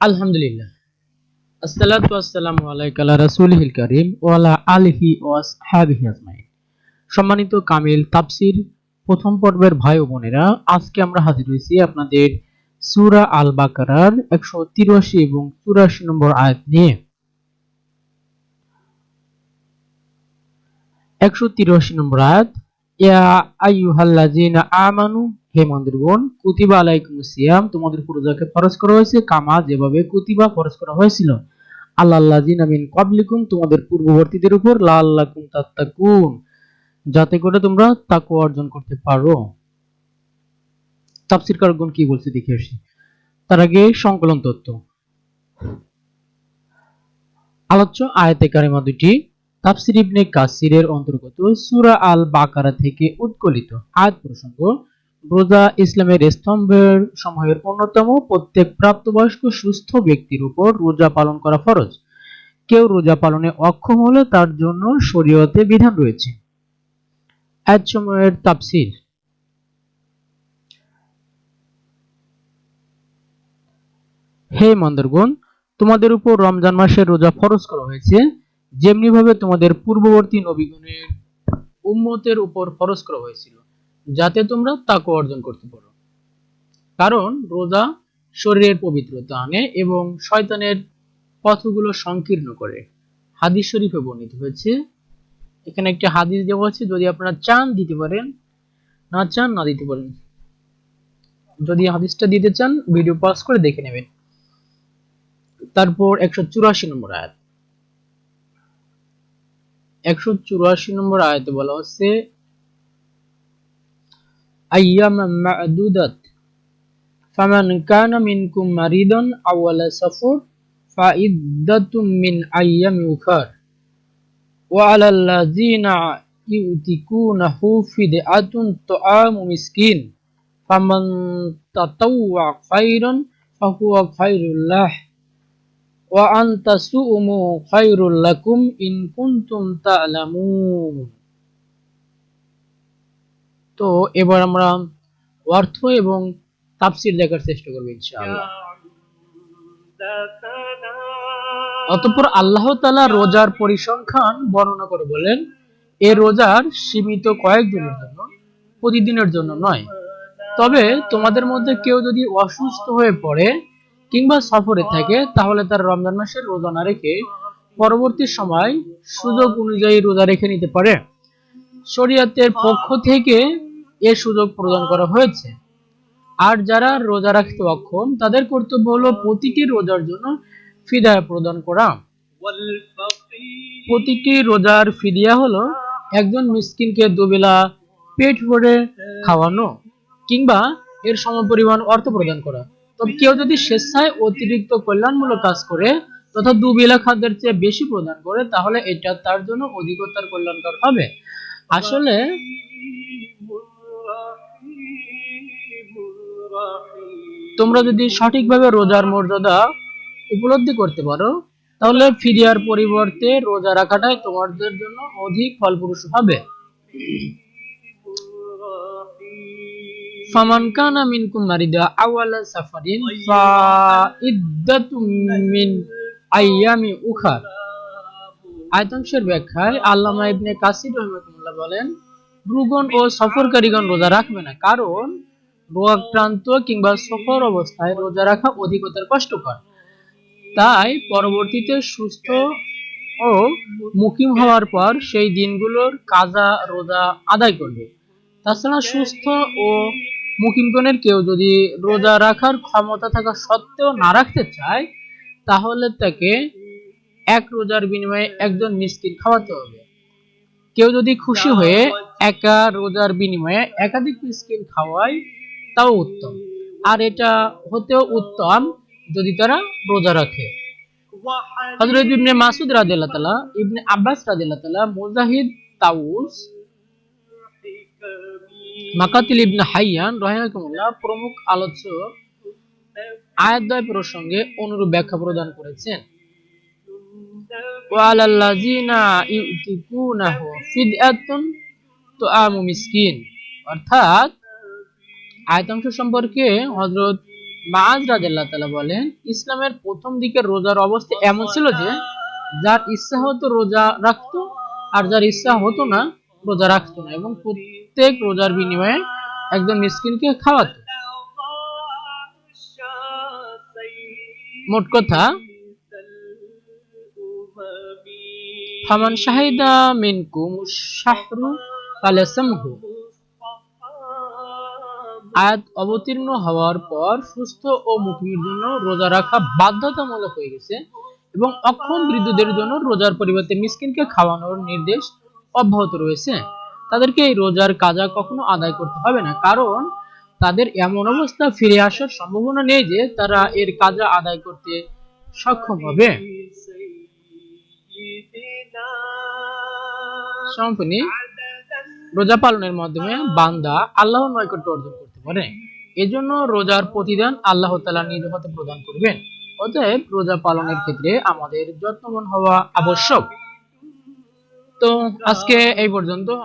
আলহামদুলিল্লাহ। সম্মানিত কামিল তাফসীর প্রথম পর্বের ভাই ও বোনেরা, আজকে আমরা হাজির হয়েছি আপনাদের সূরা আল বাকারার 183 এবং 84 নম্বর আয়াত নিয়ে। 183 নম্বর আয়াত ইয়া আইয়ুহাল্লাযীনা আমানু, হে কুতিবা সিয়াম। তোমাদের উপর রোজাকে ফরজ করা হয়েছে, কামা যেভাবে কুতিবা ফরজ করা হয়েছিল। মিন ক্বাবলিকুম, তোমাদের পূর্ববর্তীদের উপর, লাআল্লাকুম তাত্তাকুন, যাতে করে তোমরা তাকওয়া অর্জন করতে পারো। তাফসীর কারকগণ কি বলছে, দেখে আসি। তার আগে সংকলন তত্ত্ব। আলোচ্য আয়াতে কারিমা দুটি তাফসির ইবনে কাসিরের অন্তর্গত সূরা আল বাকারা থেকে উৎকলিত। আয়াত প্রসঙ্গ, রোজা ইসলামের স্তম্ভের অন্যতম প্রত্যেক প্রাপ্তবয়স্ক সুস্থ ব্যক্তির উপর রোজা পালন করা ফরজ। কেউ রোজা পালনে অক্ষম হলে তার জন্য শরীয়তে বিধান রয়েছে। আয়াত সময়ের তাফসির। হে মন্দরগণ, তোমাদের উপর রমজান মাসের রোজা ফরজ করা হয়েছে। যেমনি ভাবে তোমাদের পূর্ববর্তী নবীগণের উম্মতের উপর ফরজ করা হয়েছিল, যাতে তোমরা তাকওয়া অর্জন করতে পারো। কারণ রোজা শরীরের পবিত্রতা আনে এবং শয়তানের পথগুলো সংকীর্ণ করে। হাদিস শরীফে বর্ণিত হয়েছে, এখানে একটি হাদিস দেওয়া আছে, যদি আপনারা চান দিতে পারেন, না চান না দিতে পারেন, যদি হাদিসটা দিতে চান ভিডিও পজ করে দেখে নেবেন। তারপর একশো চুরাশি নম্বর আয়াত। একশো চুরাশি নম্বর আয়াতে বলা হচ্ছে أيام معدودات فمن كان منكم مريضا أو على سفر فعدة من أيام أخر وعلى الذين يؤتكونه فدية طعام مسكين فمن تطوع خيرا فهو خير له তো এবার আমরা অর্থ এবং তাফসীর লেখার চেষ্টা অতঃপর আল্লাহ তালা রোজার পরিসংখ্যান বর্ণনা করে বলেন, এ রোজার সীমিত কয়েকদিনের জন্য, প্রতিদিনের জন্য নয়। তবে তোমাদের মধ্যে কেউ যদি অসুস্থ হয়ে পড়ে কিংবা সফরে থাকে, তাহলে তার রমজান মাসের রোজা না রেখে পরবর্তী সময় সুযোগ অনুযায়ী রোজা রেখে নিতে পারে। শরীয়তের পক্ষ থেকে এ সুযোগ প্রদান করা হয়েছে। আর যারা রোজা রাখতে অক্ষম, তাদের কর্তব্য হলো প্রতিটি রোজার জন্য ফিদায় প্রদান করা। প্রতিটি রোজার ফিদিয়া হলো একজন মিসকিনকে দুবেলা পেট ভরে খাওয়ানো কিংবা এর সমপরিমাণ অর্থ প্রদান করা। তবে কেউ যদি স্বেচ্ছায় অতিরিক্ত কল্যাণমূলক কাজ করে, তথা দুবেলা খাদ্যের চেয়ে বেশি প্রদান করে, তাহলে এটা তার জন্য অধিকতর কল্যাণকর হবে। আসলে তোমরা যদি সঠিকভাবে রোজার মর্যাদা উপলব্ধি করতে পারো, তাহলে ফিরিয়ার পরিবর্তে রোজা রাখাটাই তোমাদের জন্য অধিক ফলপ্রসূ হবে। ফামান কানা মিনকুম মারিদা আওয়ালা সাফারিন ফাইদ্দাতুম মিন আইয়ামি উখার আয়তাংশের ব্যাখ্যায় আল্লামা ইবনে কাসির রহমাতুল্লাহ বলেন রুগন ও সফরকারীগণ রোজা রাখবে না কারণ রোগাক্রান্ত কিংবা সফর অবস্থায় রোজা রাখা অধিকতর কষ্টকর। তাই পরবর্তীতে সুস্থ ও মুকিম হওয়ার পর সেই দিনগুলোর কাজা রোজা আদায় করবে। তাছাড়া সুস্থ ও মুকিমগণের কেউ যদি রোজা রাখার ক্ষমতা থাকা সত্ত্বেও না রাখতে চায়, তাহলে তাকে এক রোজার বিনিময়ে একজন মিসকিন খাওয়াতে হবে। কেউ যদি খুশি হয়ে একা রোজার বিনিময়ে একাধিক মিসকিন খাওয়ায়, তাও উত্তম। আর এটা হতেও উত্তম যদি তারা রোজা রাখে। হযরত ইবনে মাসুদ রাদিয়াল্লাহু তাআলা, ইবনে আব্বাস রাদিয়াল্লাহু তাআলা, মুজাহিদ তাউস মাকাতিল ইবনে হাইয়ান রহিমাকুমুল্লাহ প্রমুখ আলোচক আয়াতদ্বয় প্রসঙ্গে অনুরূপ ব্যাখ্যা প্রদান করেছেন। ওয়ালাল্লাযিনা ইউতিকুনাহু ফিদআতুন তুআমু মিসকিন। অর্থাৎ আয়াতাংশ সম্পর্কে হযরত মাআজ রাদিয়াল্লাহু তাআলা বলেন, ইসলামের প্রথম দিকের রোজার অবস্থা এমন ছিল যে, যার ইচ্ছা হতো রোজা রাখতো আর যার ইচ্ছা হতো না রোজা রাখতো না এবং প্রত্যেক রোজার বিনিময়ে একজন মিসকিনকে খাওয়াতো। মোট কথা, ফামান শাহিদা মিনকুম শাহরু ফালাসামহু আয়াত অবতীর্ণ হওয়ার পর সুস্থ ও মুকিমের জন্য রোজা রাখা বাধ্যতামূলক হয়ে গেছে এবং অক্ষম বৃদ্ধদের জন্য রোজার পরিবর্তে মিসকিনকে খাওয়ানোর নির্দেশ অব্যাহত রয়েছে। তাদেরকে এই রোজার কাজা কখনো আদায় করতে হবে না। কারণ তাদের এমন অবস্থা, ফিরে আসার সম্ভাবনা নেই যে তারা এর কাজা আদায় করতে সক্ষম হবে। সম্পনি রোজা পালনের মাধ্যমে বান্দা আল্লাহর নৈকট্য অর্জন করতে পারে। এজন্য রোজার প্রতিদান আল্লাহ তালা নিজ হাতে প্রদান করবেন। অতএব রোজা পালনের ক্ষেত্রে আমাদের যত্নবান হওয়া আবশ্যক। তো আজকে এই পর্যন্ত।